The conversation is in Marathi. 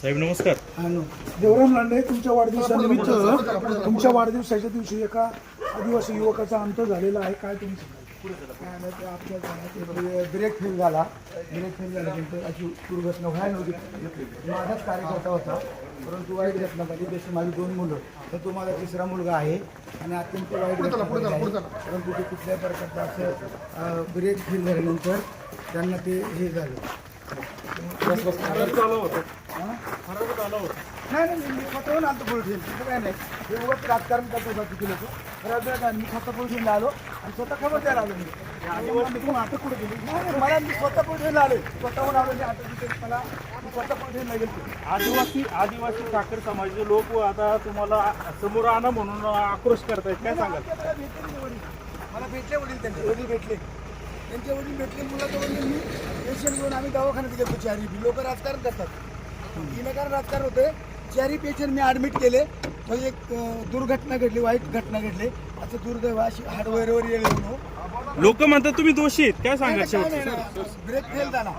साहेब नमस्कार. हॅलो. देवराम लांडे तुमच्या वाढदिवसानिमित्त तुमच्या वाढदिवसाच्या दिवशी एका आदिवासी युवकाचा अंत झालेला आहे. काय तुम्ही ब्रेक फेल झाला. ब्रेक फेल झाल्यानंतर अशी दुर्घटना व्हायला नव्हती माझाच कार्यकर्ता होता. परंतु वाईट घटना झाली. जशी माझी दोन मुलं. तर तो माझा तिसरा मुलगा आहे. आणि अत्यंत वाईट. परंतु ते कुठल्याही प्रकारचं असं ब्रेक फेल झाल्यानंतर त्यांना ते हे झालं? नाही नाही मी स्वतःहून आलतो पोलीस तिथं काय नाही हे उगाच राजकारण करतो होता तिथे लोक खरं मी स्वतः पोलीस आलो आणि स्वतः खबर आलो मी मी कोण आता कुठे गेली नाही मला मी स्वतः पोलीस स्टेशनला स्वतःहून आलो मी तिथे मला स्वतः पोलीस गेलो आदिवासी आदिवासी साखर समाजाचे लोक आता तुम्हाला समोर आणा म्हणून आक्रोश करतायत. काय सांगाल? मला भेटले वडील. मला भेटले वडील त्यांचे. वडील भेटले. त्यांचे वडील भेटले मुलाचं वडील मी. पेशंट घेऊन आम्ही दवाखान्यात गेलो चारी लोक राजकारण करतात. विनाकारण राजकारण होते. चारी पेशंट मी ॲडमिट केले. म्हणजे एक दुर्घटना घडली वाईट घटना घडली. असं दुर्दैव अशी हार्डवेअरवर येईल लोक म्हणतात तुम्ही दोषी आहेत. काय शेवटी ना, ब्रेक फेल झाला.